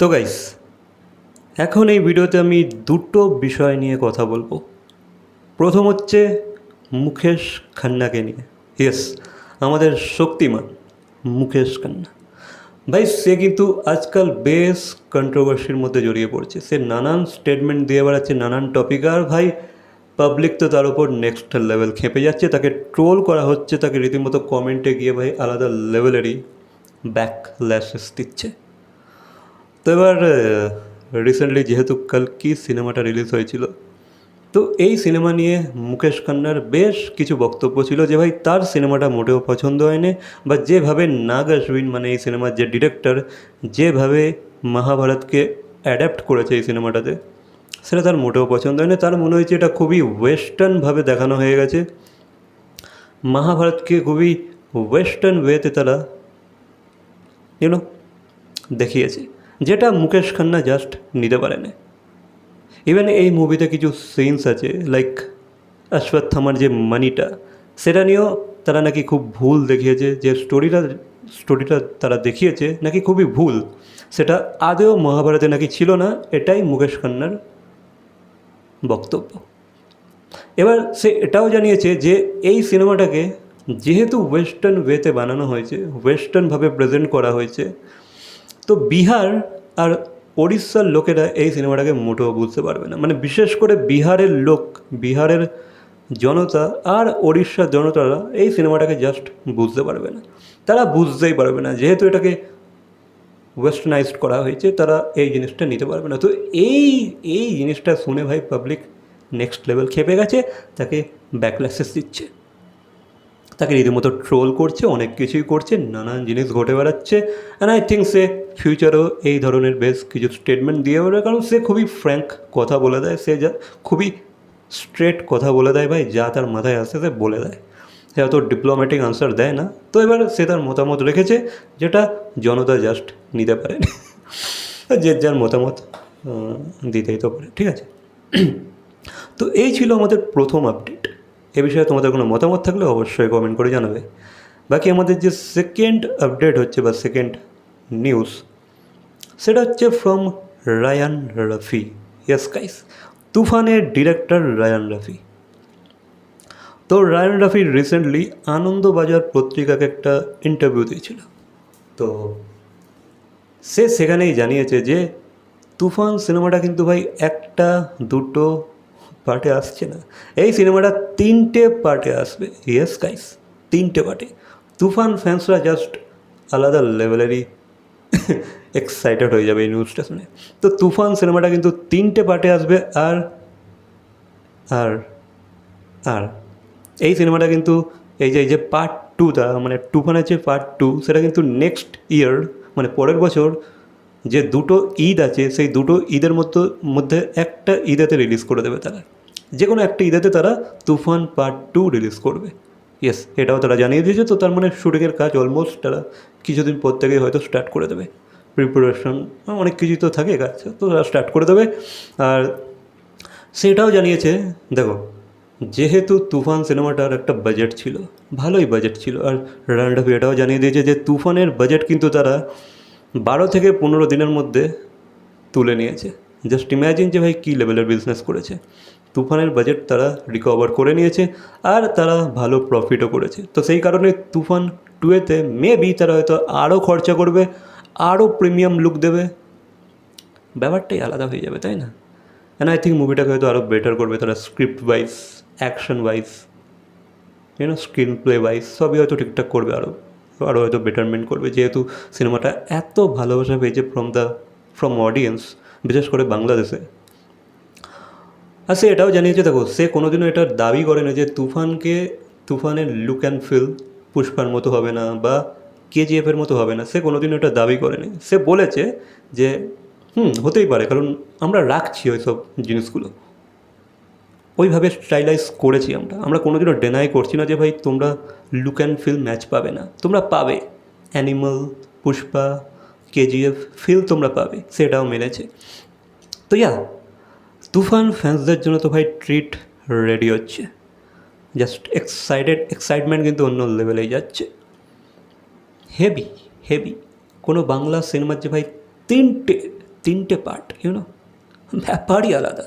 তো গাইস এখন এই ভিডিওতে আমি দুটো বিষয় নিয়ে কথা বলব। প্রথম হচ্ছে মুকেশ খান্নাকে নিয়ে। ইয়েস আমাদের শক্তিমান মুকেশ খান্না। ভাই, সে কিন্তু আজকাল বেশ কন্ট্রোভার্সির মধ্যে জড়িয়ে পড়ছে। সে নানান স্টেটমেন্ট দিয়ে বেড়াচ্ছে, নানান টপিক আর ভাই পাবলিক তো তার উপর নেক্সট লেভেল খেপে যাচ্ছে। তাকে ট্রোল করা হচ্ছে, তাকে রীতিমতো কমেন্টে গিয়ে ভাই আলাদা লেভেলেরই ব্যাক ল্যাশেস দিচ্ছে। তো এবার রিসেন্টলি যেহেতু কালকি সিনেমাটা রিলিজ হয়েছিল, তো এই সিনেমা নিয়ে মুকেশ খান্নার বেশ কিছু বক্তব্য ছিল যে ভাই তার সিনেমাটা মোটেও পছন্দ হয়নি বা যেভাবে নাগ অশ্বিন মানে এই সিনেমার যে ডিরেক্টর যেভাবে মহাভারতকে অ্যাডাপ্ট করেছে এই সিনেমাটাতে, সেটা তার মোটেও পছন্দ হয়নি। তার মনে হয়েছে এটা খুবই ওয়েস্টার্নভাবে দেখানো হয়ে গেছে। মহাভারতকে খুবই ওয়েস্টার্ন ওয়েতে তারা ইউনো দেখিয়েছে। যেটা মুকেশ খান্না জাস্ট নিতে পারেনি। ইভেন এই মুভিতে কিছু সিনস আছে লাইক অশ্বত্থামার যে মানিটা সেটা নিয়েও তারা নাকি খুব ভুল দেখিয়েছে, যে স্টোরিটা স্টোরিটা তারা দেখিয়েছে নাকি খুবই ভুল। সেটা আদেও মহাভারতে নাকি ছিল না, এটাই মুকেশ খান্নার বক্তব্য। এবার সে এটাও জানিয়েছে যে এই সিনেমাটাকে যেহেতু ওয়েস্টার্ন ওয়েতে বানানো হয়েছে ওয়েস্টার্নভাবে প্রেজেন্ট করা হয়েছে তো বিহার আর ওড়িশার লোকেরা এই সিনেমাটাকে মোটেও বুঝতে পারবে না। মানে বিশেষ করে বিহারের লোক, বিহারের জনতা আর ওড়িশার জনতারা এই সিনেমাটাকে জাস্ট বুঝতে পারবে না। তারা বুঝতেই পারবে না, যেহেতু এটাকে ওয়েস্টার্নাইজড করা হয়েছে, তারা এই জিনিসটা নিতে পারবে না। তো এই এই জিনিসটা শুনে ভাই পাবলিক নেক্সট লেভেল খেপে গেছে, তাকে ব্যাকল্যাসেস দিচ্ছে। তাকে রীতিমতো ট্রোল করছে, অনেক কিছুই করছে, নানান জিনিস ঘটে বেড়াচ্ছে অ্যান্ড আই থিঙ্ক সে ফিউচারেও এই ধরনের বেশ কিছু স্টেটমেন্ট দিয়ে বেরোবে কারণ সে খুবই ফ্র্যাঙ্ক কথা বলে দেয়, সে যা, খুবই স্ট্রেট কথা বলে দেয় ভাই, যা তার মাথায় আসে সে বলে দেয়। সে অত ডিপ্লোম্যাটিক আনসার দেয় না, তো এবার সে তার মতামত রেখেছে, যেটা জনতা জাস্ট নিতে পারে যে যার মতামত দিতেই তো পারে ঠিক আছে? তো এই ছিল আমাদের প্রথম আপডেট এ বিষয়ে তোমাদের কোনো মতামত থাকলে অবশ্যই কমেন্ট করে জানাবে। বাকি আমাদের যে সেকেন্ড আপডেট হচ্ছে বা সেকেন্ড নিউজ সেটা হচ্ছে from Raihan Rafi yes guys তুফানের ডিরেক্টর রায়ান রাফি তো রায়ান রাফি রিসেন্টলি আনন্দবাজার পত্রিকাকে একটা ইন্টারভিউ দিয়েছিল। তো সে সেখানেই জানিয়েছে যে, তুফান সিনেমাটা কিন্তু ভাই একটা, দুটো পার্টে আসছে না। এই সিনেমাটা তিনটে পার্টে আসবে। ইয়েস গাইস তিনটে পার্টে। তুফান ফ্যান্সরা জাস্ট আলাদা লেভেলেরই এক্সাইটেড হয়ে যাবে এই নিউজটা শুনে। তো তুফান সিনেমাটা কিন্তু তিনটে পার্টে আসবে আর আর আর। এই সিনেমাটা কিন্তু এই যে এই যে পার্ট টুটা মানে তুফানের যে পার্ট টু সেটা কিন্তু নেক্সট ইয়ার মানে পরের বছর যে দুটো ঈদ আছে, সেই দুটো ঈদের মতো মধ্যে একটা ঈদেতে রিলিজ করে দেবে তারা। যে কোনো একটা ঈদেতে তারা তুফান পার্ট টু রিলিজ করবে। ইয়েস এটাও তারা জানিয়ে দিয়েছে, তো তার মানে শুটিংয়ের কাজ অলমোস্ট তারা কিছুদিন পর থেকেই হয়তো স্টার্ট করে দেবে। প্রিপারেশন অনেক কিছুই তো থাকে কাজ তো তারা স্টার্ট করে দেবে। আর সেটাও জানিয়েছে, দেখো, যেহেতু তুফান সিনেমাটার একটা বাজেট ছিল, ভালোই বাজেট ছিল, আর রান্ডাফি এটাও জানিয়ে দিয়েছে যে তুফানের বাজেট কিন্তু তারা বারো থেকে পনেরো দিনের মধ্যে তুলে নিয়েছে। জাস্ট ইম্যাজিন যে ভাই কী লেভেলের বিজনেস করেছে। তুফানের বাজেট তারা রিকভার করে নিয়েছে আর তারা ভালো প্রফিটও করেছে। তো সেই কারণে তুফান টুয়েতে মেবি তারা হয়তো আরও খরচা করবে আরও প্রিমিয়াম লুক দেবে। ব্যাপারটাই আলাদা হয়ে যাবে, তাই না? অ্যান্ড আই থিঙ্ক মুভিটাকে হয়তো আরও বেটার করবে তারা script wise action wise you know screenplay wise সবই হয়তো ঠিকঠাক করবে আরও আরও হয়তো বেটারমেন্ট করবে। যেহেতু সিনেমাটা এত ভালোবাসা পেয়েছে ফ্রম দ্য ফ্রম অডিয়েন্স বিশেষ করে বাংলাদেশে। আর সে এটাও জানিয়েছে, দেখো, সে কোনোদিনও এটার দাবি করে না যে তুফানকে, তুফানের লুক অ্যান্ড ফিল পুষ্পার মতো হবে না বা কেজিএফের মতো হবে না। সে কোনোদিনও এটা দাবি করেনি। সে বলেছে যে, হুম, হতেই পারে, কারণ আমরা রাখছি ওই সব জিনিসগুলো। ওইভাবে স্টাইলাইজ করেছি আমরা। আমরা কোনোদিনও ডেনাই করছি না যে ভাই তোমরা লুক অ্যান্ড ফিল ম্যাচ পাবে না। তোমরা পাবে। অ্যানিমাল পুষ্পা কেজিএফ ফিল তোমরা পাবে। সেটাও মেনেছে তো ইয়া তুফান ফ্যান্সদের জন্য তো ভাই ট্রিট রেডি হচ্ছে। জাস্ট এক্সাইটেড এক্সাইটমেন্ট কিন্তু অন্য লেভেলেই যাচ্ছে। হেভি হেভি কোনো বাংলা সিনেমার যে ভাই তিনটে তিনটে পার্ট ইউনো ব্যাপারই আলাদা।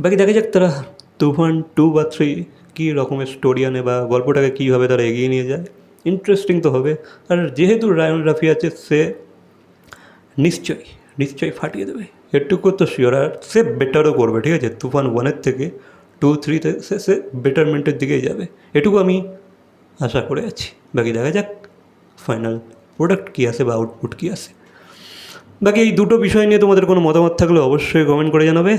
বাকি দেখা যাক তারা তুফান টু বা থ্রি কী রকমের স্টোরি আনে বা গল্পটাকে কীভাবে তারা এগিয়ে নিয়ে যায়। ইন্টারেস্টিং তো হবে। আর যেহেতু রায়ন রাফি আছে, সে নিশ্চয়ই নিশ্চয়ই ফাটিয়ে দেবে। এটুকু তো শিওর আর সে বেটারও করবে, ঠিক আছে? তুফান ওয়ানের থেকে টু থ্রিতে সে সে বেটারমেন্টের দিকেই যাবে। এটুকু আমি আশা করে আছি। বাকি দেখা যাক ফাইনাল প্রোডাক্ট কী আসে বা আউটপুট কী আসে। বাকি এই দুটো বিষয় নিয়ে তোমাদের কোনো মতামত থাকলে অবশ্যই কমেন্ট করে জানাবে।